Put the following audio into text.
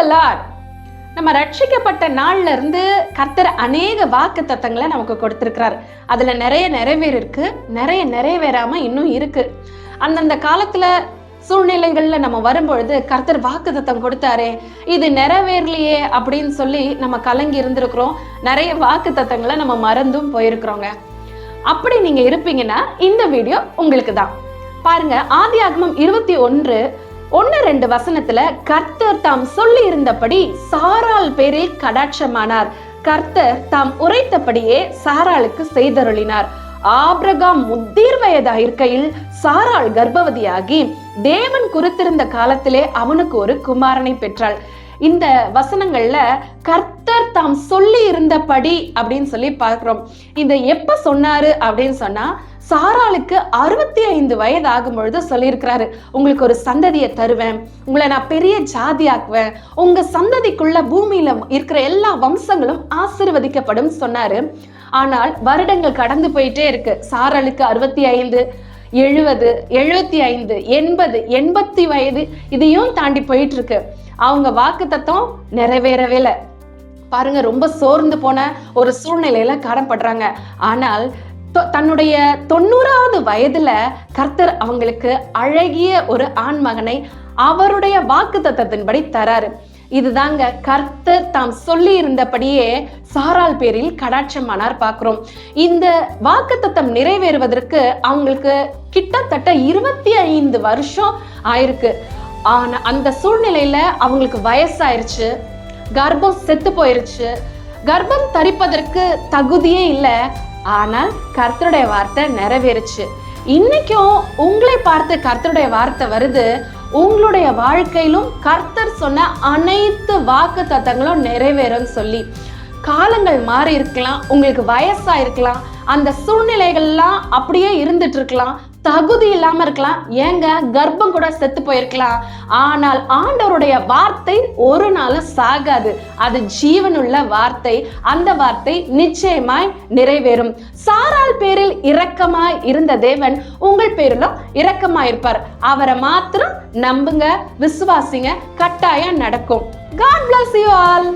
த Lord நம்ம ரட்சிக்கப்பட்ட நாள்ல இருந்து கர்த்தர் அநேக வாக்கு தத்தங்களை நமக்கு கொடுத்திருக்கிறார். அதுல நிறைய நிறைவேறிருக்கு நிறைய நிறைவேறாம இன்னும் இருக்கு. அந்தந்த காலத்துல சூழ்நிலைகள்ல நம்ம வரும்பொழுது கர்த்தர் வாக்கு தத்தம் கொடுத்தாரே இது நிறைவேறலையே அப்படின்னு சொல்லி நம்ம கலங்கி இருந்திருக்கிறோம். நிறைய வாக்கு தத்தங்களை நம்ம மறந்தும் போயிருக்கிறோங்க. அப்படி நீங்க இருப்பீங்கன்னா இந்த வீடியோ உங்களுக்கு தான் பாருங்க ஆதி ஆகமம் இருபத்தி ஒன்று ஒன்னு ரெண்டு வசனத்துல கர்த்தர் தாம் சொல்லி இருந்தபடி சாரால் பேரில் கடாட்சமானார். கர்த்தர் தாம் உரைத்தபடியே சாராளுக்கு செய்தருளினார். ஆபிரகாம் வயதா வயதாயிருக்கையில் சாராள் கர்ப்பவதியாகி தேவன் குறித்திருந்த காலத்திலே அவனுக்கு ஒரு குமாரனை பெற்றாள். இந்த வசனங்கள்ல கர்த்தர் தாம் சொல்லி இருந்தபடி அப்படின்னு சொல்லி பார்க்கிறோம். இந்த எப்ப சொன்னாரு அப்படின்னு சொன்னா சாராளுக்கு அறுபத்தி ஐந்து வயது ஆகும் பொழுது சொல்லியிருக்கிறாரு. உங்களுக்கு ஒரு சந்ததியை தருவேன். உங்களை நான் பெரிய ஜாதியாக்குவேன். உங்க சந்ததிக்குள்ள பூமியில இருக்கிற எல்லா வம்சங்களும் ஆசிர்வதிக்கப்படும் சொன்னாரு. ஆனால் வருடங்கள் கடந்து போயிட்டே இருக்கு. சாராளுக்கு அறுபத்தி ஐந்து எழுபது எழுபத்தி ஐந்து எண்பது எண்பத்தி வயது இதையும் தாண்டி போயிட்டு இருக்கு அவங்க வாக்கு தத்துவம் நிறைவேறவே இல்லை. பாருங்க ரொம்ப சோர்ந்து போன ஒரு சூழ்நிலையில காணப்படுறாங்க ஆனால் தொ- தன்னுடைய தொண்ணூறாவது வயதுல கர்த்தர் அவங்களுக்கு அழகிய ஒரு ஆண் மகனை அவருடைய வாக்கு தத்துவத்தின்படி தராரு. இதுதாங்க கர்த்தர் தாம் சொல்லி இருந்தபடியே சாரால் பேரில் கடாட்சமானார் பார்க்கிறோம். இந்த வாக்குத்தத்தம் நிறைவேறுவதற்கு அவங்களுக்கு கிட்டத்தட்ட இருபத்தி ஐந்து வருஷம் ஆயிருக்கு. ஆனா அந்த சூழ்நிலையில அவங்களுக்கு வயசாயிருச்சு கர்ப்பம் செத்து போயிருச்சு கர்ப்பம் தரிப்பதற்கு தகுதியே இல்லை. ஆனால் கர்த்தருடைய வார்த்தை நிறைவேறுச்சு. இன்னைக்கும் உங்களை பார்த்து கர்த்தருடைய வார்த்தை வருது. உங்களுடைய வாழ்க்கையிலும் கர்த்தர் சொன்ன அனைத்து வாக்கு தத்தங்களும் நிறைவேறும் சொல்லி. காலங்கள் மாறி இருக்கலாம் உங்களுக்கு வயசா இருக்கலாம் அந்த சூழ்நிலைகள்லாம் அப்படியே இருந்துட்டு இருக்கலாம் தகுதி இல்லாம இருக்கலாம் ஏங்க கர்ப்பம் கூட செத்து போயிருக்கலாம். ஆனால் ஆண்டவருடைய வார்த்தை ஒரு நாளும் சாகாது. அது ஜீவனுள்ள வார்த்தை. அந்த வார்த்தை நிச்சயமாய் நிறைவேறும். சாரால் பேரில் இரக்கமாய் இருந்த தேவன் உங்கள் பேரிலும் இரக்கமாய் இருப்பார் அவரை மாத்திரம் நம்புங்க விசுவாசிங்க கட்டாயம் நடக்கும். God bless you all